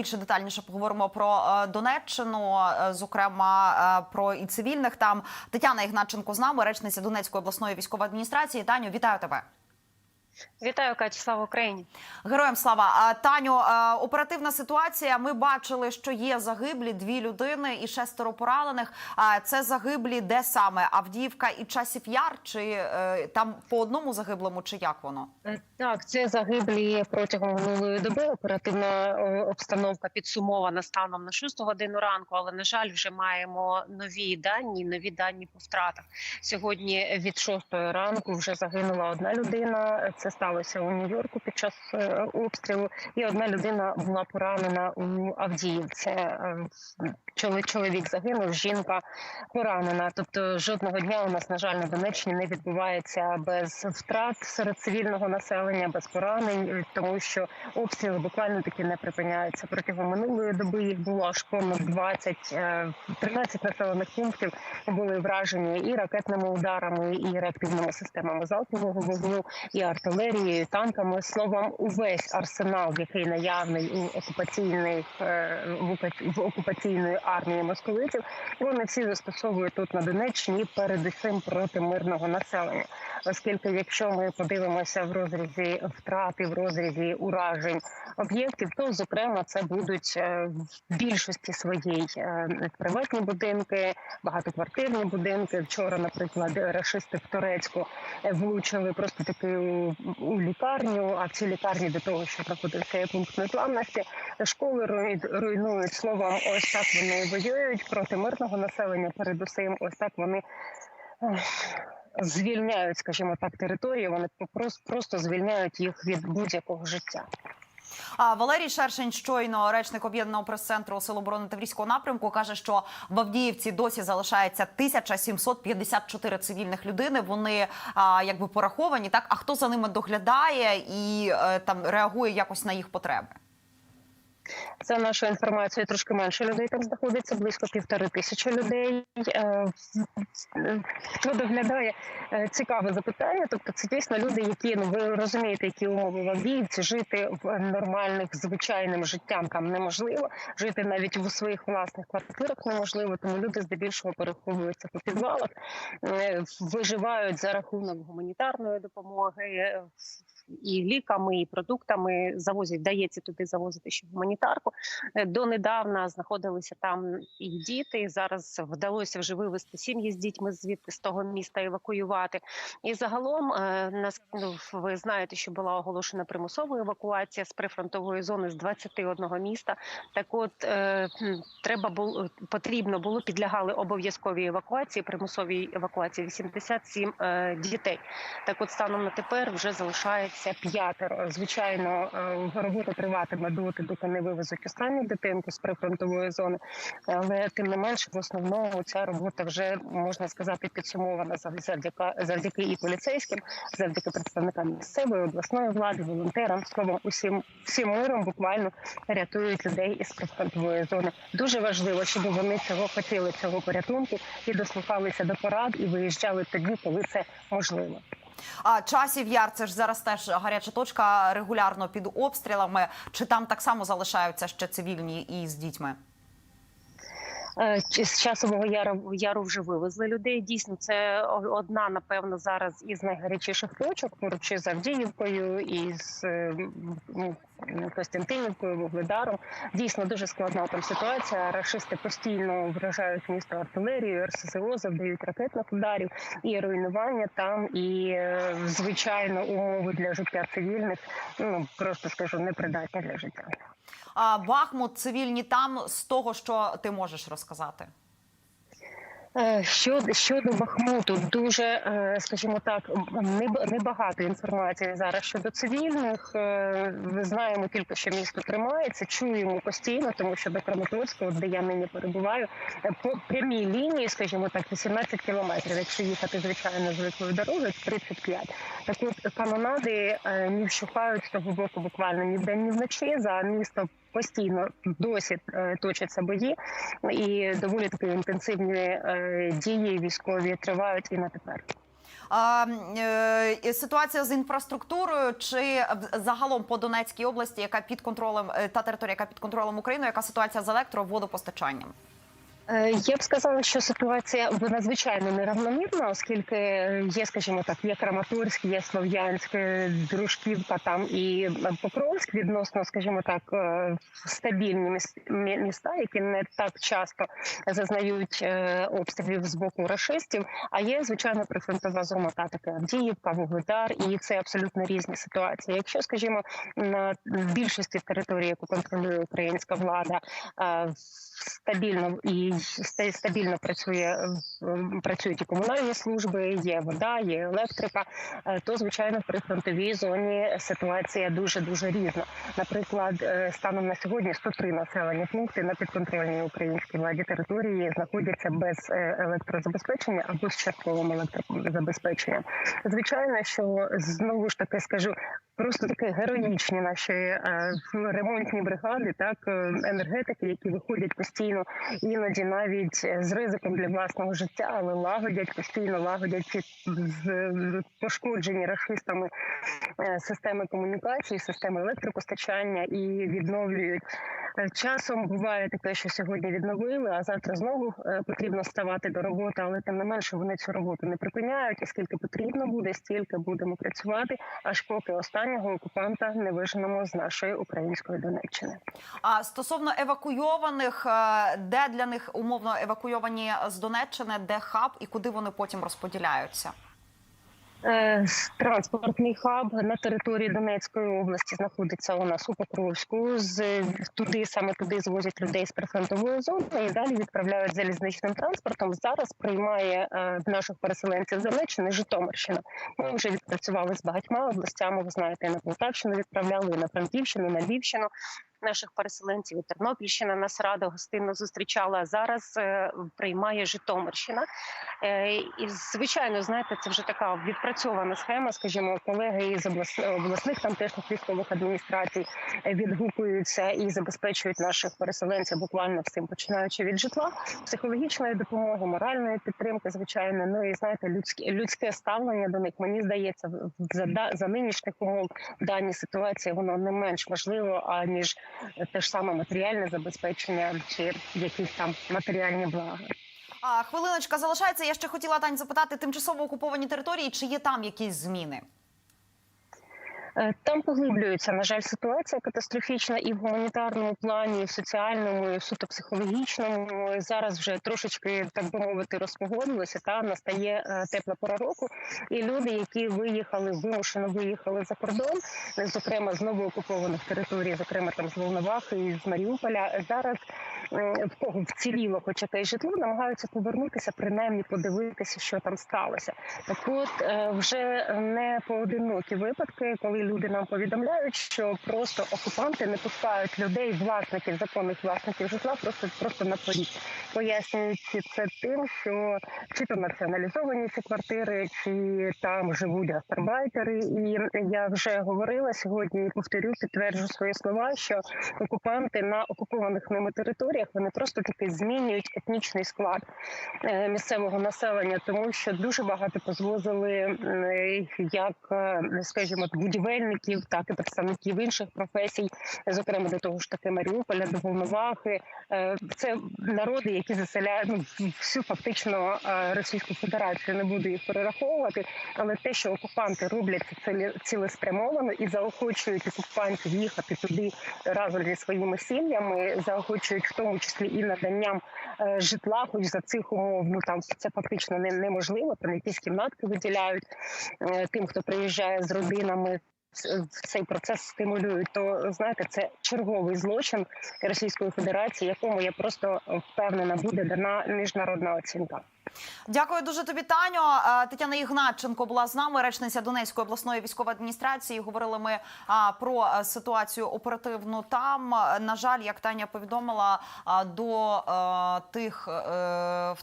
Більше детальніше поговоримо про е, Донеччину, е, зокрема е, про і цивільних. Там Тетяна Ігначенко з нами, речниця Донецької обласної військової адміністрації. Таню, вітаю тебе. Вітаю, Катю, слава Україні. Героям слава Таню. Оперативна ситуація. Ми бачили, що є загиблі дві людини і шестеро поранених. А це загиблі, де саме Авдіївка і Часів Яр? Чи е, там по одному загиблому, чи як воно? Е, Так, це загиблі протягом минулої доби. Оперативна е, обстановка підсумована станом на 6 годину ранку. Але на жаль, вже маємо нові дані. Нові дані по втратах. Сьогодні від 6 ранку вже загинула одна людина. Це сталося у Нью-Йорку під час е, обстрілу. І одна людина була поранена у Авдіївці. Е, чоло- Чоловік загинув, жінка поранена. Тобто жодного дня у нас, на жаль, на Донеччині не відбувається без втрат серед цивільного населення, без поранень, е, тому що обстріли буквально таки не припиняються. Протягом минулої доби їх було аж понад 20, е, 13 населених пунктів були вражені і ракетними ударами, і реактивними системами залпового вогню, і артилерією, танками. Словом, увесь арсенал, який наявний у окупаційних е, в окупаційної армії московитів, вони всі застосовують тут на Донеччині, передусім проти мирного населення. Оскільки, якщо ми подивимося в розрізі втрат і в розрізі уражень об'єктів, то зокрема це будуть е, в більшості своїй е, приватні будинки, багатоквартирні будинки. Вчора, наприклад, рашисти в Турецьку влучили просто таки у, лікарню. А в цій лікарні до того, що проходився є пункт незламності, школи руйнують словом. Ось так вони воюють проти мирного населення. Передусім, ось так вони. Звільняють, скажімо так, території. Вони просто звільняють їх від будь-якого життя. А Валерій Шершень, щойно речник об'єднаного прес-центру Сил оборони Таврійського напрямку, каже, що в Авдіївці досі залишається 1754 цивільних людини. Вони а, якби пораховані. Так а хто за ними доглядає і е, там реагує якось на їх потреби? За нашою інформацією, трошки менше людей там знаходиться, близько півтори тисячі людей. Е, Хто доглядає Е, цікаве запитання? Тобто, це дійсно люди, які ну ви розумієте, які умови в Авдіївці, жити в нормальних звичайним життям там неможливо. Жити навіть у своїх власних квартирах неможливо, тому люди здебільшого переховуються по підвалах, е, виживають за рахунок гуманітарної допомоги. І ліками, і продуктами завозять, дається туди завозити ще гуманітарку. Е, Донедавна знаходилися там і діти. Зараз вдалося вже вивезти сім'ї з дітьми звідти з того міста, евакуювати. І загалом е, нас ну, ви знаєте, що була оголошена примусова евакуація з прифронтової зони з 21 міста. Так, от е, треба було потрібно було підлягали обов'язковій евакуації, примусовій евакуації 87 е, дітей. Так, от станом на тепер вже залишається п'ятеро. Звичайно, е, робота триватиме доти, доки не вивезуть останню дитинку з прифронтової зони. Але тим не менше, в основному ця робота вже можна сказати підсумована зав- завдяки завдяки і поліцейським, завдяки представникам місцевої обласної влади, волонтерам, словом, усім всім миром буквально рятують людей із прифронтової зони. Дуже важливо, щоб вони цього хотіли, цього порятунку і дослухалися до порад і виїжджали тоді, коли це можливо. А часів яр це ж зараз теж гаряча точка регулярно під обстрілами. Чи там так само залишаються ще цивільні і з дітьми? Е, З часового яру яру вже вивезли людей. Дійсно, це одна, напевно, зараз із найгарячіших точок поруч із Авдіївкою і з е, м, м, Костянтинівкою, Вугледаром. Дійсно дуже складна там ситуація. Рашисти постійно вражають місто артилерією, РСЗО, завдають ракетних ударів і руйнування там. І е, звичайно, умови для життя цивільних ну просто скажу непридатні для життя. Бахмут, цивільні там з того, що ти можеш розказати. Е, Щодо щодо Бахмуту, дуже е, скажімо так, неб- небагато інформації зараз щодо цивільних. Е, Ми знаємо тільки, що місто тримається, чуємо постійно, тому що до Краматорська, от де я нині перебуваю, по прямій лінії, скажімо так, 18 кілометрів. Якщо їхати звичайно звикою дорогою, 35. Так от канонади не вщухають з того боку буквально ні вдень, ні вночі. За місто постійно досі е, точаться бої, і доволі такі інтенсивні е, дії військові тривають і на тепер. А, е, ситуація з інфраструктурою чи загалом по Донецькій області, яка під контролем е, та територія, яка під контролем України, яка ситуація з електроводопостачанням? Е, Я б сказала, що ситуація надзвичайно неравномірна, оскільки є, скажімо так, є Краматорськ, є Слов'янськ, е, Дружківка там і Покровськ відносно, скажімо так, е, стабільні міс- міста, які не так часто зазнають е, обстрілів з боку рашистів. А є звичайно прифронтова зона, та таке Авдіївка, Вугледар, і це абсолютно різні ситуації. Якщо, скажімо, на більшості території, яку контролює українська влада, е, стабільно і стабільно працює працюють і комунальні служби, є вода, є електрика. е, То звичайно в прифронтовій зоні ситуація дуже дуже різна. Наприклад, е, станом на сьогодні 103 населені пункти на підконтрольній українській владі території знаходяться без е, електрозабезпечення або з частковим електрозабезпеченням. Звичайно, що знову ж таки скажу. Просто такі героїчні наші е, ремонтні бригади, так енергетики, які виходять постійно, іноді навіть е, з ризиком для власного життя, але лагодять постійно, лагодять пошкоджені рашистами е, системи комунікації, системи електропостачання і відновлюють. Е, Часом буває таке, що сьогодні відновили, а завтра знову потрібно ставати до роботи, але тим не менше вони цю роботу не припиняють. І скільки потрібно буде, стільки будемо працювати, аж поки останнього окупанта не виженемо з нашої української Донеччини. А стосовно евакуйованих, де для них умовно евакуйовані з Донеччини, де хаб і куди вони потім розподіляються? Е, Транспортний хаб на території Донецької області знаходиться у нас у Покровську. З туди саме туди звозять людей з прифронтової зони і далі відправляють залізничним транспортом. Зараз приймає е, наших переселенців з Донеччини Житомирщина. Ми вже відпрацювали з багатьма областями. Ви знаєте, на Полтавщину відправляли, і на Франківщину, і на Львівщину. Наших переселенців Тернопільщина нас рада гостинно зустрічала. а Зараз е, приймає Житомирщина. Е, і звичайно, знаєте, це вже така відпрацьована схема. Скажімо, колеги із облас- обласних там теж військових адміністрацій е, відгукуються і забезпечують наших переселенців буквально всім, починаючи від житла, психологічної допомоги, моральної підтримки, звичайно. Ну і знаєте, людське людське ставлення до них мені здається, за, за нинішніх умов в даній ситуації воно не менш важливо аніж те ж саме матеріальне забезпечення чи якісь там матеріальні блага. А хвилиночка залишається. Я ще хотіла Тань запитати тимчасово окуповані території, чи є там якісь зміни? Е, Там поглиблюється, на жаль, ситуація катастрофічна і в гуманітарному плані, і в соціальному, і в суто психологічному. Зараз вже трошечки, так би мовити, розпогодилося. Та настає е, тепла пора року, і люди, які виїхали, вимушено виїхали за кордон, зокрема з новоокупованих територій, зокрема там з Волновахи і з Маріуполя, зараз в кого вціліло хоч якесь житло, намагаються повернутися, принаймні подивитися, що там сталося. Так от е, вже не поодинокі випадки, коли люди нам повідомляють, що просто окупанти не пускають людей, власників законних власників житла, просто просто на поріг. Пояснюють це тим, що чи то націоналізовані ці квартири, чи там живуть гастарбайтери. І я вже говорила сьогодні повторю, підтверджу свої слова, що окупанти на окупованих ними територіях вони просто таки змінюють етнічний склад е, місцевого населення, тому що дуже багато позвозили як, е, скажімо, будівельників, так і представників інших професій, зокрема до того ж таки Маріуполя, до Волновахи. Е, Це народи, які заселяють ну, всю фактично Російську Федерацію. Не буду їх перераховувати, але те, що окупанти роблять це цілеспрямовано і заохочують окупантів їхати туди разом зі своїми сім'ями, заохочують в тому числі і наданням е, житла, хоч за цих умов ну там це фактично не, неможливо. Там якісь кімнатки виділяють е, тим, хто приїжджає з родинами. В цей процес стимулюють, то знаєте, це черговий злочин Російської Федерації, якому я просто впевнена буде дана міжнародна оцінка. Дякую дуже тобі, Таню. Е, Тетяна Ігнатченко була з нами, речниця Донецької обласної військової адміністрації. Говорили ми про е, ситуацію оперативну там. Е, На жаль, як Таня повідомила, до е, тих е, в